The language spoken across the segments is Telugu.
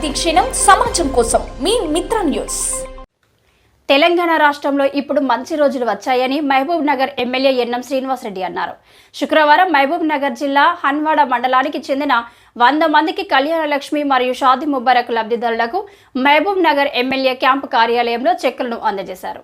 ప్రతిక్షణం సమాజం కోసం మీ మిత్ర న్యూస్. తెలంగాణ రాష్ట్రంలో ఇప్పుడు మంచి రోజులు వచ్చాయని మహబూబ్ నగర్ ఎమ్మెల్యే ఎన్ఎం శ్రీనివాసరెడ్డి అన్నారు. శుక్రవారం మహబూబ్ నగర్ జిల్లా హన్వాడ మండలానికి చెందిన వంద మందికి కళ్యాణలక్ష్మి మరియు షాది ముబారక్ లబ్ధిదారులకు మహబూబ్ నగర్ ఎమ్మెల్యే క్యాంపు కార్యాలయంలో చెక్కులను అందజేశారు.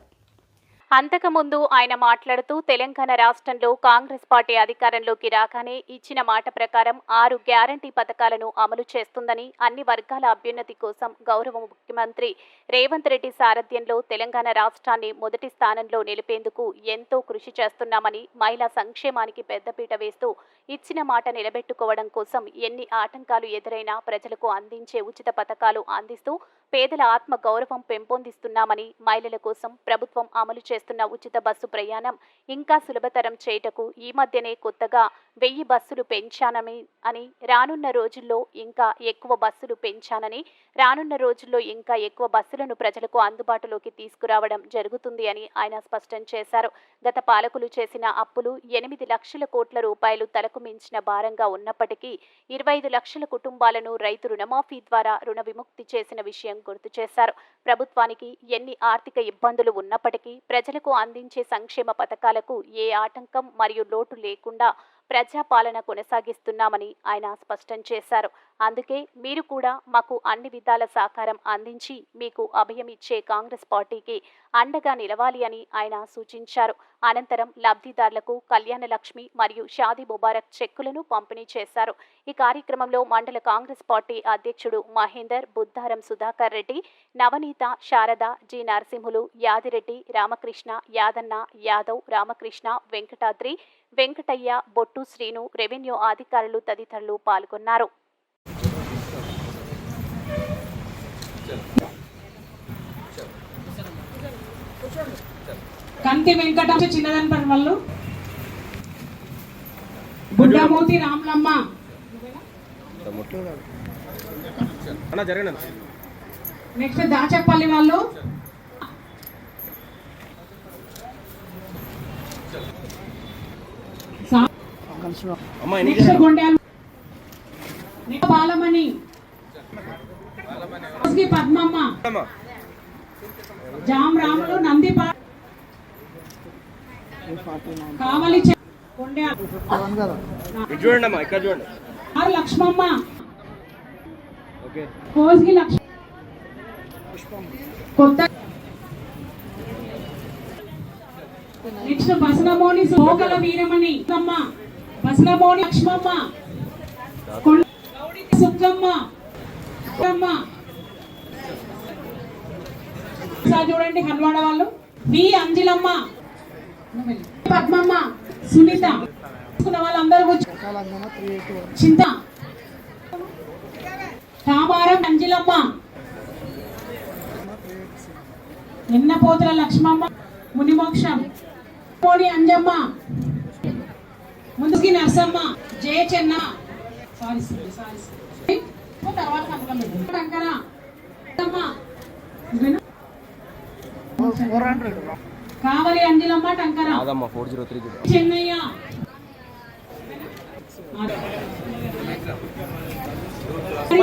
అంతకుముందు ఆయన మాట్లాడుతూ తెలంగాణ రాష్ట్రంలో కాంగ్రెస్ పార్టీ అధికారంలోకి రాగానే ఇచ్చిన మాట ప్రకారం ఆరు గ్యారంటీ పథకాలను అమలు చేస్తుందని అన్ని వర్గాల అభ్యున్నతి కోసం గౌరవ ముఖ్యమంత్రి రేవంత్ రెడ్డి సారథ్యంలో తెలంగాణ రాష్ట్రాన్ని మొదటి స్థానంలో నిలిపేందుకు ఎంతో కృషి చేస్తున్నామని మహిళా సంక్షేమానికి పెద్దపీట వేస్తూ ఇచ్చిన మాట నిలబెట్టుకోవడం కోసం ఎన్ని ఆటంకాలు ఎదురైనా ప్రజలకు అందించే ఉచిత పథకాలు అందిస్తూ పేదల ఆత్మ గౌరవం పెంపొందిస్తున్నామని మహిళల కోసం ప్రభుత్వం అమలు చేస్తున్న ఉచిత బస్సు ప్రయాణం ఇంకా సులభతరం చేయటకు ఈ మధ్యనే కొత్తగా వెయ్యి బస్సులు పెంచానని అని రానున్న రోజుల్లో ఇంకా ఎక్కువ బస్సులు పెంచానని రానున్న రోజుల్లో ఇంకా ఎక్కువ బస్సులను ప్రజలకు అందుబాటులోకి తీసుకురావడం జరుగుతుంది అని ఆయన స్పష్టం చేశారు. గత పాలకులు చేసిన అప్పులు ఎనిమిది లక్షల కోట్ల రూపాయలు తలకు మించిన భారంగా ఉన్నప్పటికీ ఇరవై ఐదు లక్షల కుటుంబాలను రైతు రుణమాఫీ ద్వారా రుణ విముక్తి చేసిన విషయం గుర్తు చేశారు. ప్రభుత్వానికి ఎన్ని ఆర్థిక ఇబ్బందులు ఉన్నప్పటికీ ప్రజలకు అందించే సంక్షేమ పథకాలకు ఏ ఆటంకం మరియు లోటు లేకుండా ప్రజాపాలన కొనసాగిస్తున్నామని ఆయన స్పష్టం చేశారు. అందుకే మీరు కూడా మాకు అన్ని విధాల సహకారం అందించి మీకు అభయం ఇచ్చే కాంగ్రెస్ పార్టీకి అండగా నిలవాలి అని ఆయన సూచించారు. అనంతరం లబ్ధిదారులకు కళ్యాణ లక్ష్మి మరియు షాదీ ముబారక్ చెక్కులను పంపిణీ చేశారు. ఈ కార్యక్రమంలో మండల కాంగ్రెస్ పార్టీ అధ్యక్షుడు మహేందర్ బుద్ధారం సుధాకర్ రెడ్డి నవనీత శారద జి నరసింహులు యాదిరెడ్డి రామకృష్ణ యాదన్న యాదవ్ రామకృష్ణ వెంకటాద్రి వెంకటయ్య బొట్టు శ్రీను రెవెన్యూ అధికారులు తదితరులు పాల్గొన్నారు. కంతి వెంకటం చిన్నదనపల్లి వాళ్ళు. బుడ్డమూతి రాములమ్మ. అన్న జరగండి నెక్స్ట్ దాచపల్లి వాళ్ళు. బాలమణి. పద్మమ్మ. జామ్ రాములు నందిపా కావలి చూడండి అమ్మా ఇక్కడ చూడండి. ఆర్ లక్ష్మమ్మ. కోస్గి లక్ష కొత్త నెక్స్ట్ బసనమోని సోకల వీరమణి. అమ్మ. బసనమోని లక్ష్మమ్మ. సుక్కమ్మ ఒకసారి చూడండి హన్వాడ వాళ్ళు. వి అంజిలమ్మ. పద్మమ్మ. సునీత. వాళ్ళందరూ చింత. తామారం అంజిలమ్మ. నిన్న పోతుల లక్ష్మమ్మ. మునిమోక్షం. పోని అంజమ్మ ముందుకి Narsamma Jaya Chenna sorry sorry sorry. తర్వాత అమ్మ. ఇదేనా? కావలి అంజిలమ్మ టంకర కాదమ్మా four zero three zero Chennaiah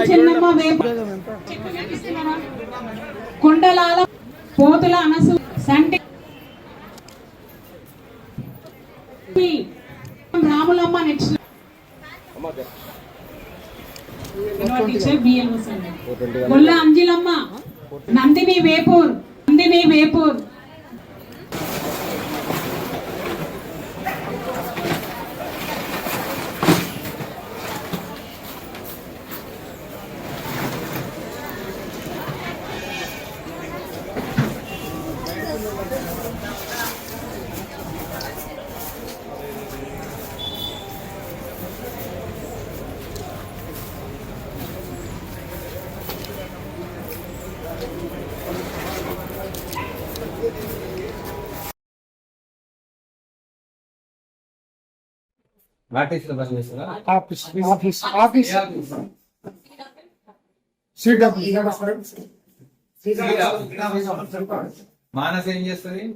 Chennamma వేప? కొండలాల పోతుల అనసు సంటి రాములమ్మ నెక్స్ట్ అమ్మ అంజిలమ్మ నందిని వేపూర్ నందిని వేపూర్ ఆర్టీసీ బస్ చేస్తారా? Office office office. CW Manas ఏం చేస్తుంది?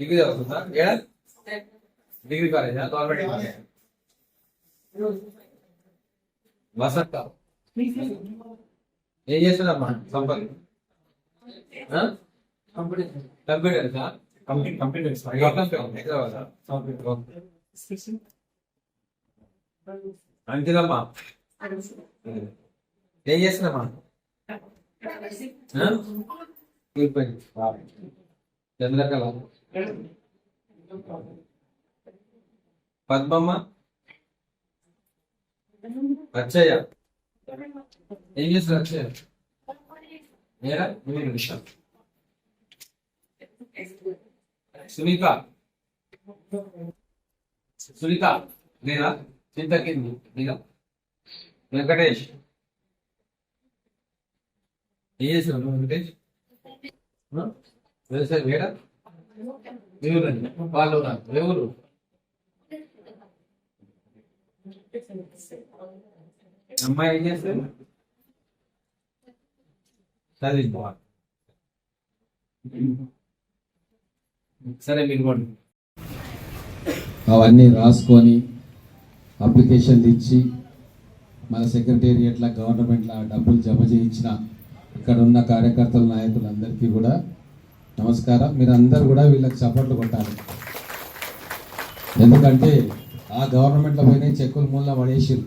డిగ్రీ చదువుతుందా? డిగ్రీ కాలేజా? గవర్నమెంట్ వసంత. ఏం చేస్తున్నారమ్మా? సంపత్ ఆ? కంప్యూటర్ సార్ హైదరాబాద్ అంకితమ్మా ఏం చేస్తున్నామా చంద్రకళ. పద్మమ్మ. అచ్చయ్య ఏం చేస్తారు అచ్చయ్య ఏరా సునీత. సునీత నేనా చింతకింది లేదా వెంకటేష్. ఏం చేస్తున్నావు వెంకటేష్? ఆ? వ్యవసాయం వేడా ఎవరండి? వాళ్ళు ఉన్నారు ఎవరు? అమ్మాయి ఏం చేస్తారు చదివింది సరే మీరు కూడా అవన్నీ రాసుకొని అప్లికేషన్లు ఇచ్చి మన సెక్రటేరియట్ల గవర్నమెంట్లో డబ్బులు జమ చేయించిన ఇక్కడ ఉన్న కార్యకర్తల నాయకులందరికీ కూడా నమస్కారం. మీరందరూ కూడా వీళ్ళకి చప్పట్లు కొట్టాలి. ఎందుకంటే ఆ గవర్నమెంట్లో పోయినాయి చెక్కులు మూల పడేసిరు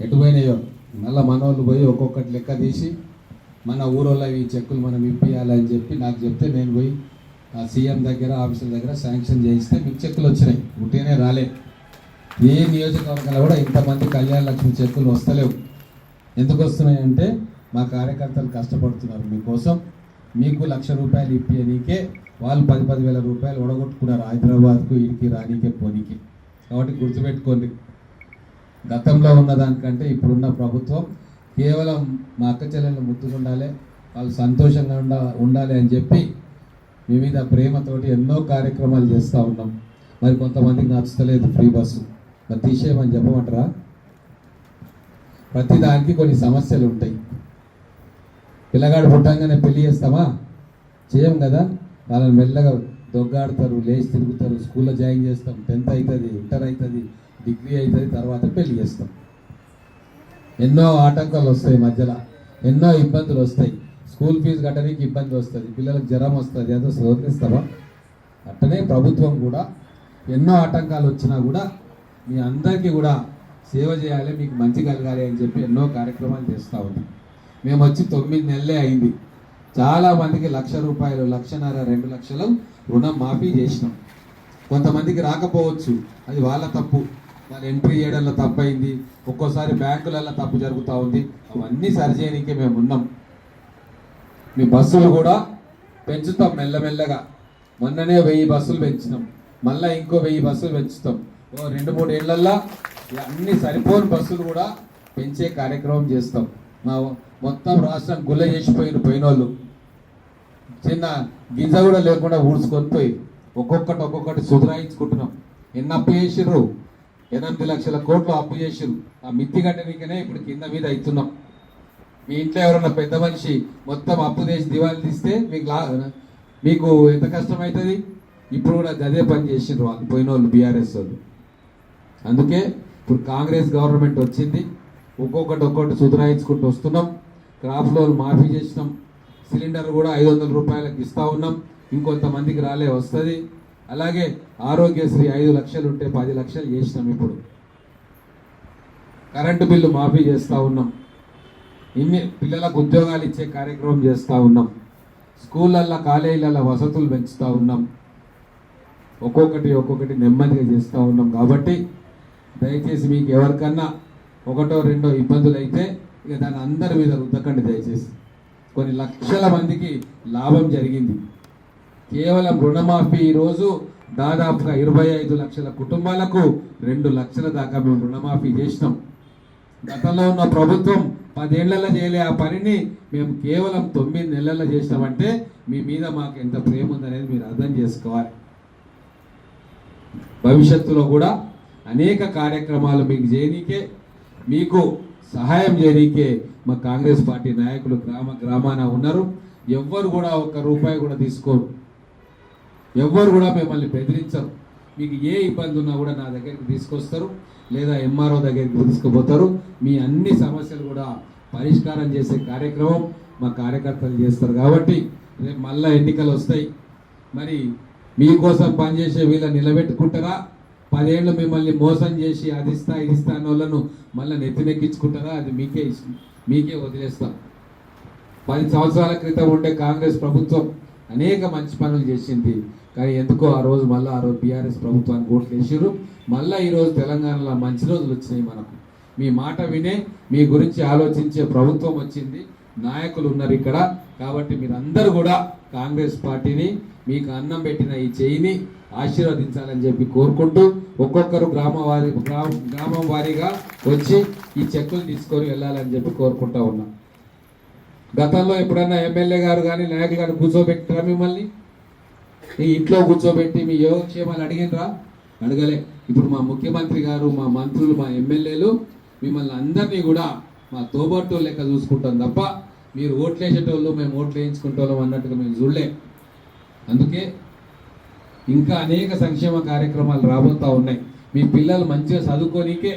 ఎటు పోయినాయో? మళ్ళీ వాళ్ళు పోయి ఒక్కొక్కటి లెక్క తీసి మన ఊరోళ్ళ ఈ చెక్కులు మనం ఇప్పియాలని చెప్పి నాకు చెప్తే నేను పోయి సీఎం దగ్గర ఆఫీసుల దగ్గర శాంక్షన్ చేయిస్తే మీకు చెక్కులు వచ్చినాయి. ఉట్టిగానే రాలే. ఏ నియోజకవర్గంలో కూడా ఇంతమంది కళ్యాణ లక్ష్మి చెక్కులు వస్తలేవు. ఎందుకు వస్తున్నాయి అంటే మా కార్యకర్తలు కష్టపడుతున్నారు మీకోసం. మీకు లక్ష రూపాయలు ఇప్పియనీకే వాళ్ళు పది పది వేల రూపాయలు ఒడగొట్టుకున్నారు హైదరాబాద్కు ఇంటికి రానీకే పోనీకి. కాబట్టి గుర్తుపెట్టుకోండి. గతంలో ఉన్న దానికంటే ఇప్పుడున్న ప్రభుత్వం కేవలం మా అక్క చెల్లెళ్ళు ముద్దుకుండాలి వాళ్ళు సంతోషంగా ఉండాలి అని చెప్పి మీ మీద ప్రేమతోటి ఎన్నో కార్యక్రమాలు చేస్తూ ఉన్నాం. మరి కొంతమందికి నచ్చలేదు ఫ్రీ బస్సు మరి తీసేయమని చెప్పమంటారా? ప్రతి దానికి కొన్ని సమస్యలు ఉంటాయి. పిల్లగాడు పుట్టంగానే పెళ్ళి చేస్తామా? చేయం కదా. వాళ్ళని మెల్లగా దొగ్గాడతారు లేచి తిరుగుతారు స్కూల్లో జాయిన్ చేస్తాం. టెన్త్ అవుతుంది ఇంటర్ అవుతుంది డిగ్రీ అవుతుంది తర్వాత పెళ్ళి చేస్తాం. ఎన్నో ఆటంకాలు వస్తాయి మధ్యలో. ఎన్నో ఇబ్బందులు వస్తాయి. స్కూల్ ఫీజు కట్టడానికి ఇబ్బంది వస్తుంది పిల్లలకు జ్వరం వస్తుంది ఏదో శోధిస్తావా అట్టనే ప్రభుత్వం కూడా ఎన్నో ఆటంకాలు వచ్చినా కూడా మీ అందరికీ కూడా సేవ చేయాలి మీకు మంచి కలగాలి అని చెప్పి ఎన్నో కార్యక్రమాలు చేస్తూ ఉంది మేము వచ్చి తొమ్మిది నెలలే అయింది. చాలా మందికి లక్ష రూపాయలు లక్షన్నర రెండు లక్షలు రుణం మాఫీ చేసినాం. కొంతమందికి రాకపోవచ్చు అది వాళ్ళ తప్పు. వాళ్ళ ఎంట్రీ చేయడంలో తప్పు అయింది ఒక్కోసారి బ్యాంకులలో తప్పు జరుగుతూ ఉంది. అవన్నీ సరిచేయడానికే మేము ఉన్నాం. మీ బస్సులు కూడా పెంచుతాం మెల్లమెల్లగా. మొన్ననే వెయ్యి బస్సులు పెంచినాం. మళ్ళీ ఇంకో వెయ్యి బస్సులు పెంచుతాం. ఓ రెండు మూడు ఏళ్ళల్లో అన్ని సరిపోని బస్సులు కూడా పెంచే కార్యక్రమం చేస్తాం. మా మొత్తం రాష్ట్రం గుల్ల చేసిపోయిన పోయినోళ్ళు. చిన్న గింజ కూడా లేకుండా ఊడ్చుకొని పోయి ఒక్కొక్కటి ఒక్కొక్కటి సుధరాయించుకుంటున్నాం. ఎన్ని అప్పు చేసిర్రు? ఎనిమిది లక్షల కోట్లు అప్పు చేసిర్రు. ఆ మిత్తి కట్టడానికనే ఇప్పుడు కింద మీద అవుతున్నాం మీ ఇంట్లో ఎవరన్నా పెద్ద మనిషి మొత్తం అప్పు చేసి దివాళి తీస్తే మీకు లా మీకు ఎంత కష్టం అవుతుంది ఇప్పుడు కూడా గదే పని చేసిండ్రు వాళ్ళు పోయిన వాళ్ళు బీఆర్ఎస్ వాళ్ళు. అందుకే ఇప్పుడు కాంగ్రెస్ గవర్నమెంట్ వచ్చింది. ఒక్కొక్కటి ఒక్కొక్కటి సుధరాయించుకుంటూ వస్తున్నాం. క్రాప్ లోన్ మాఫీ చేసినాం. సిలిండర్ కూడా ఐదు వందల రూపాయలకు ఇస్తూ ఉన్నాం. ఇంకొంతమందికి రాలే వస్తుంది. అలాగే ఆరోగ్యశ్రీ ఐదు లక్షలు ఉంటే పది లక్షలు చేసినాం ఇప్పుడు. కరెంటు బిల్లు మాఫీ చేస్తూ ఉన్నాం. ఇన్ని పిల్లలకు ఉద్యోగాలు ఇచ్చే కార్యక్రమం చేస్తూ ఉన్నాం. స్కూళ్ళల్లో కాలేజీలలో వసతులు పెంచుతూ ఉన్నాం. ఒక్కొక్కటి ఒక్కొక్కటి నెమ్మదిగా చేస్తూ ఉన్నాం. కాబట్టి దయచేసి మీకు ఎవరికన్నా ఒకటో రెండో ఇబ్బందులు అయితే ఇక దాని అందరి మీద రుద్దకండి దయచేసి. కొన్ని లక్షల మందికి లాభం జరిగింది. కేవలం రుణమాఫీ ఈరోజు దాదాపుగా ఇరవై ఐదు లక్షల కుటుంబాలకు రెండు లక్షల దాకా మేము రుణమాఫీ చేసినాం. గతంలో ఉన్న ప్రభుత్వం పదేళ్ళలో చేయలే ఆ పనిని మేము కేవలం తొమ్మిది నెలల్లో చేసినామంటే మీ మీద మాకు ఎంత ప్రేమ ఉందనేది మీరు అర్థం చేసుకోవాలి. భవిష్యత్తులో కూడా అనేక కార్యక్రమాలు మీకు చేయనీకే మీకు సహాయం చేయనీకే మా కాంగ్రెస్ పార్టీ నాయకులు గ్రామ గ్రామాన ఉన్నారు. ఎవ్వరు కూడా ఒక్క రూపాయి కూడా తీసుకోరు. ఎవ్వరు కూడా మిమ్మల్ని బెదిరించరు. మీకు ఏ ఇబ్బంది ఉన్నా కూడా నా దగ్గరికి తీసుకొస్తారు. లేదా ఎంఆర్ఓ దగ్గరికి తీసుకుపోతారు. మీ అన్ని సమస్యలు కూడా పరిష్కారం చేసే కార్యక్రమం మా కార్యకర్తలు చేస్తారు కాబట్టి రేపు మళ్ళా ఎన్నికలు వస్తాయి. మరి మీకోసం పనిచేసే వీళ్ళ నిలబెట్టుకుంటారా? పదేళ్ళు మిమ్మల్ని మోసం చేసి అది ఇస్తా ఇది ఇస్తా అన్న వాళ్ళను మళ్ళీ నెత్తినెక్కించుకుంటారా? అది మీకే మీకే వదిలేస్తాం. పది సంవత్సరాల క్రితం ఉండే కాంగ్రెస్ ప్రభుత్వం అనేక మంచి పనులు చేసింది. కానీ ఎందుకో ఆ రోజు మళ్ళీ ఆ రోజు బీఆర్ఎస్ ప్రభుత్వానికి ఓట్లు వేసారు మళ్ళీ ఈరోజు తెలంగాణలో మంచి రోజులు వచ్చినాయి మనకు. మీ మాట వినే మీ గురించి ఆలోచించే ప్రభుత్వం వచ్చింది. నాయకులు ఉన్నారు ఇక్కడ. కాబట్టి మీరందరూ కూడా కాంగ్రెస్ పార్టీని మీకు అన్నం పెట్టిన ఈ చేయిని ఆశీర్వదించాలని చెప్పి కోరుకుంటూ ఒక్కొక్కరు గ్రామ వారి గ్రామం వారీగా వచ్చి ఈ చెక్కులు తీసుకొని వెళ్ళాలని చెప్పి కోరుకుంటా ఉన్నాం. గతంలో ఎప్పుడన్నా ఎమ్మెల్యే గారు కానీ నాయకులు గారు కూర్చోబెట్టారా మిమ్మల్ని? మీ ఇంట్లో కూర్చోబెట్టి మీ యోగక్షేమాలు అడిగినరా అడగలే. ఇప్పుడు మా ముఖ్యమంత్రి గారు మా మంత్రులు మా ఎమ్మెల్యేలు మిమ్మల్ని అందరినీ కూడా మా తోబట్టు లెక్క చూసుకుంటాం తప్ప మీరు ఓట్లేసేటోళ్ళు మేము ఓట్లు వేయించుకుంటాం అన్నట్టుగా మేము చూడలే. అందుకే ఇంకా అనేక సంక్షేమ కార్యక్రమాలు రాబోతా ఉన్నాయి. మీ పిల్లలు మంచిగా చదువుకోనీకే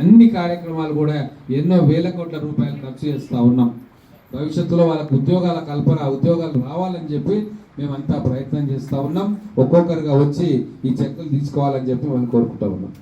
అన్ని కార్యక్రమాలు కూడా ఎన్నో వేల కోట్ల రూపాయలు ఖర్చు చేస్తూ ఉన్నాం. భవిష్యత్తులో వాళ్ళకు ఉద్యోగాల కల్పన ఉద్యోగాలు రావాలని చెప్పి మేమంతా ప్రయత్నం చేస్తూ ఉన్నాం. ఒక్కొక్కరుగా వచ్చి ఈ చెక్కులు తీసుకోవాలని చెప్పి మనం కోరుకుంటా ఉన్నాం.